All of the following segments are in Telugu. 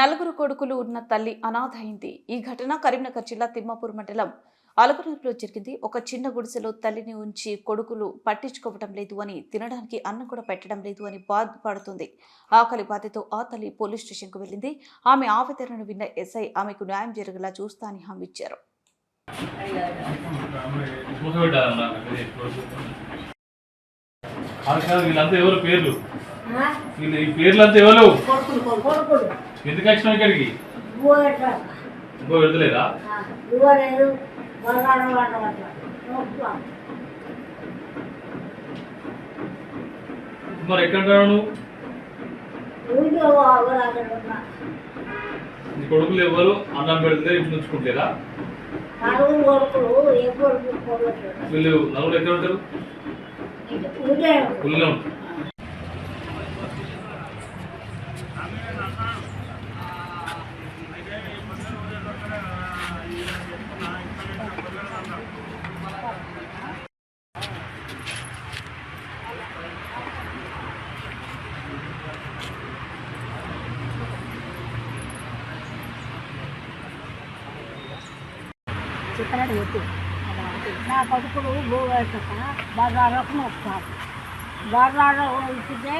నలుగురు కొడుకులు ఉన్న తల్లి అనాథ అయింది ఈ ఘటన కరీంనగర్ జిల్లా తిమ్మాపూర్ మండలం అలకనూరులో జరిగింది. ఒక చిన్న గుడిసెలో తల్లిని ఉంచి కొడుకులు పట్టించుకోవటం లేదు అని తినడానికి అన్నం కూడా పెట్టడం లేదు అని బాధపడుతుంది. ఆకలి బాధతో ఆ తల్లి పోలీస్ స్టేషన్కు వెళ్ళింది. ఆమె ఆవేదనను విన్న ఎస్ఐ ఆమెకు న్యాయం జరిగేలా చూస్తా అని హామీ ఇచ్చారు. వీళ్ళంతా ఎవరు పేర్లు? ఈ పేర్లంతా ఎవరు? కొడుకులు ఎందుకు వచ్చినావు ఇక్కడికి? ఇంకో మరి ఎక్కడ నువ్వు? నీ కొడుకులు ఎవరు? అన్నం పెడితే ఇంటి కొడుకు పోగొట్టారు వీళ్ళు నలుగురు ఎక్కడ ఉంటారు? ఊరే ఊళ్ళో ఉంటారు. చెప్పినట్టు చెప్పి. నా కొడుకుడు పోగొట్టక బజార్లకు వస్తారు బజార్లో ఇచ్చితే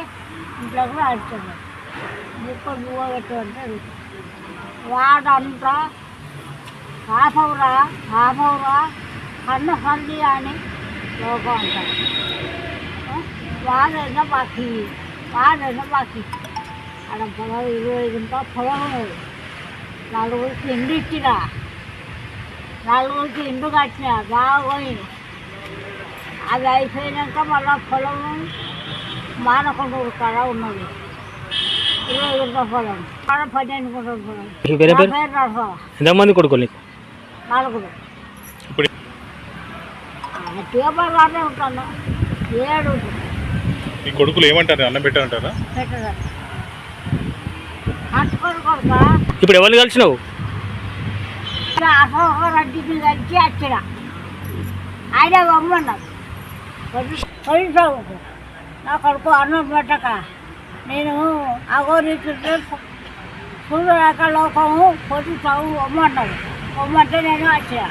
ఇంట్లో కూడా అడుగుతుంది ముక్కలు అంటే వాడంతా హాఫ్ అవరా హాఫ్ అవరా కన్న సంది అని లోకం అంటారు. వాడైనా బాకీ వాడైనా బాకీ అక్కడ పొలం ఇరవై గుంట పొలం ఉన్నది తిండి ఇచ్చినా నలుగురికి ఇండు కట్టిన బాగా పోయింది అది అయిపోయినాక మళ్ళా పొలం మానకొండూరు కాడ ఉన్నది. ఇరవై గుంట పొలం. కాడ పన్నెండు గుంటల పొలం. ఎంతమంది కొడుకులు నలుగురు. ఇప్పుడు ట్యూబర్లోనే ఉంటాను. ఏడు. ఈ కొడుకులు ఏమంటారు? అన్నం పెట్టారంటారా? కొడుక ఇప్పుడు ఎవరిని కలిసినావు? అసలు రెడ్డికి కలిసి వచ్చిన ఆయన బొమ్మన్నాడు. పోలీసు నా కొడుకు అన్నం పెట్టక. నేను అగోరీతుంటే సూర్యరేఖ లోకము పొద్దుతావు బొమ్మన్నారు బొమ్మంటే నేను వచ్చిన